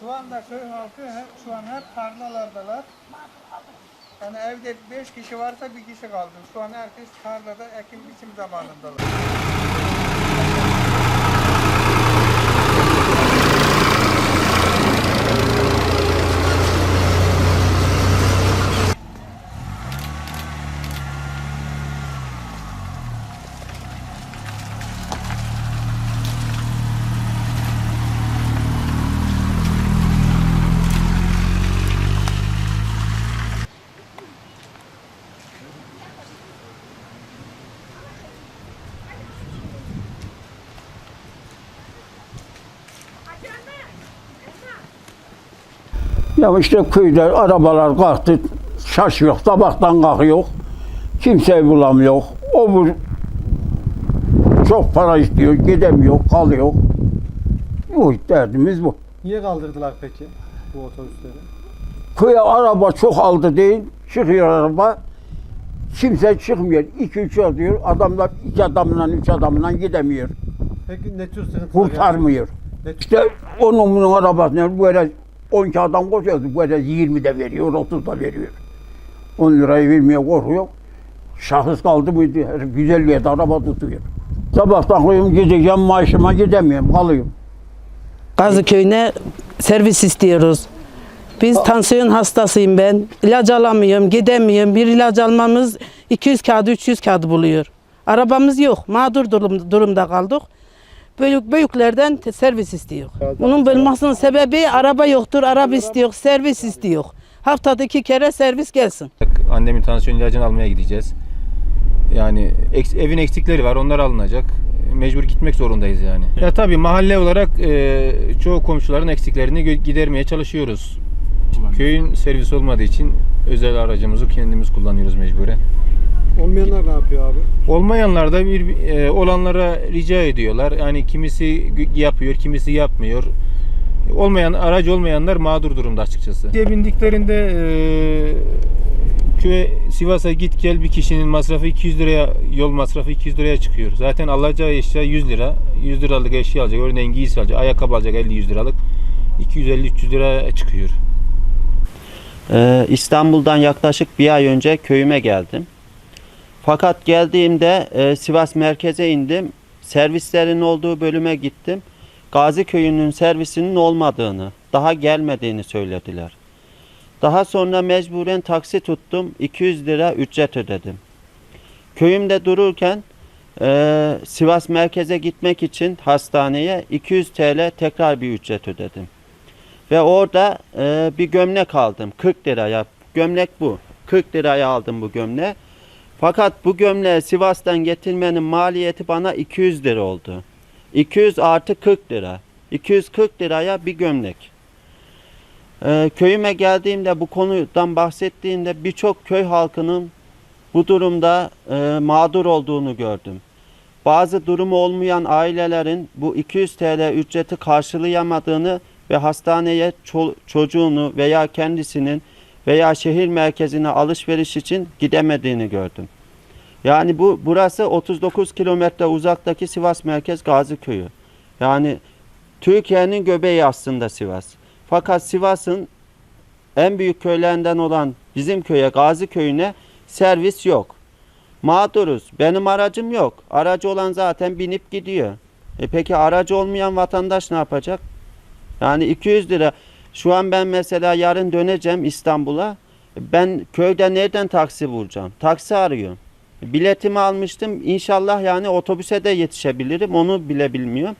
Şu anda köy halkı hep, şu an hep tarlalardalar. Yani evde beş kişi varsa bir kişi kaldı. Şu an herkes tarlada ekim biçim zamanındalar. Ya işte köyde arabalar kalktı, şaşıyor, sabahtan kalkıyor. Kimseyi bulamıyor. O bu çok para istiyor, gidemiyor, kalıyor. Bu derdimiz bu. Niye kaldırdılar peki bu otobüsleri? Köye araba çok aldı değil, çıkıyor araba. Kimse çıkmıyor. İki üç alıyor. Adamlar iki adamla, üç adamla gidemiyor. Peki ne tür sıkıntılar Kurtarmıyor. Ne- İşte onun bunun arabasına böyle 12 adam koşuyordu. Böyle 20 de veriyor, 30 da veriyor. 10 lirayı vermeye korkuyor. Şahıs kaldı mıydı? Güzel yerde araba tutuyor. Sabahtan koyuyorum gideceğim maaşıma gidemiyorum, kalıyorum. Gaziköy'üne servis istiyoruz. Biz tansiyon hastasıyım ben. İlaç alamıyorum, gidemiyorum. Bir ilaç almamız 200 kağıdı, 300 kağıdı buluyor. Arabamız yok. Mağdur durum, durumda kaldık. Büyük, büyüklerden servis istiyor. Bunun bulmasının sebebi araba yoktur, araba istiyor, servis istiyor. Haftada iki kere servis gelsin. Annemin tansiyon ilacını almaya gideceğiz. Yani evin eksikleri var, onlar alınacak. Mecbur gitmek zorundayız yani. Ya tabii mahalle olarak e, çoğu komşuların eksiklerini gidermeye çalışıyoruz. Köyün servis olmadığı için özel aracımızı kendimiz kullanıyoruz mecburen. Olmayanlar ne yapıyor abi? Olmayanlar da bir e, olanlara rica ediyorlar. Yani kimisi yapıyor, kimisi yapmıyor. Olmayan aracı olmayanlar mağdur durumda açıkçası. Diye bindiklerinde e, köye Sivas'a git gel bir kişinin masrafı 200 liraya yol masrafı 200 liraya çıkıyor. Zaten alacağı eşya 100 lira. 100 liralık eşya alacak. Örneğin giysi alacak. Ayakkabı alacak 50-100 liralık. 250-300 lira çıkıyor. Ee, İstanbul'dan yaklaşık bir ay önce köyüme geldim. Fakat geldiğimde e, Sivas merkeze indim. Servislerin olduğu bölüme gittim. Gazi köyünün servisinin olmadığını, daha gelmediğini söylediler. Daha sonra mecburen taksi tuttum. 200 lira ücret ödedim. Köyümde dururken e, Sivas merkeze gitmek için hastaneye 200 TL tekrar bir ücret ödedim. Ve orada e, bir gömlek aldım 40 liraya. Gömlek bu. 40 liraya aldım bu gömleği. Fakat bu gömleği Sivas'tan getirmenin maliyeti bana 200 lira oldu. 200 artı 40 lira. 240 liraya bir gömlek. E, köyüme geldiğimde bu konudan bahsettiğimde birçok köy halkının bu durumda e, mağdur olduğunu gördüm. Bazı durumu olmayan ailelerin bu 200 TL ücreti karşılayamadığını ve hastaneye ço- çocuğunu veya kendisinin veya şehir merkezine alışveriş için gidemediğini gördüm. Yani bu burası 39 kilometre uzaktaki Sivas Merkez Gazi Köyü. Yani Türkiye'nin göbeği aslında Sivas. Fakat Sivas'ın en büyük köylerinden olan bizim köye Gazi Köyü'ne servis yok. Mağduruz. Benim aracım yok. Aracı olan zaten binip gidiyor. E peki aracı olmayan vatandaş ne yapacak? Yani 200 lira. Şu an ben mesela yarın döneceğim İstanbul'a. Ben köyde nereden taksi bulacağım? Taksi arıyorum. Biletimi almıştım. İnşallah yani otobüse de yetişebilirim. Onu bile bilmiyorum.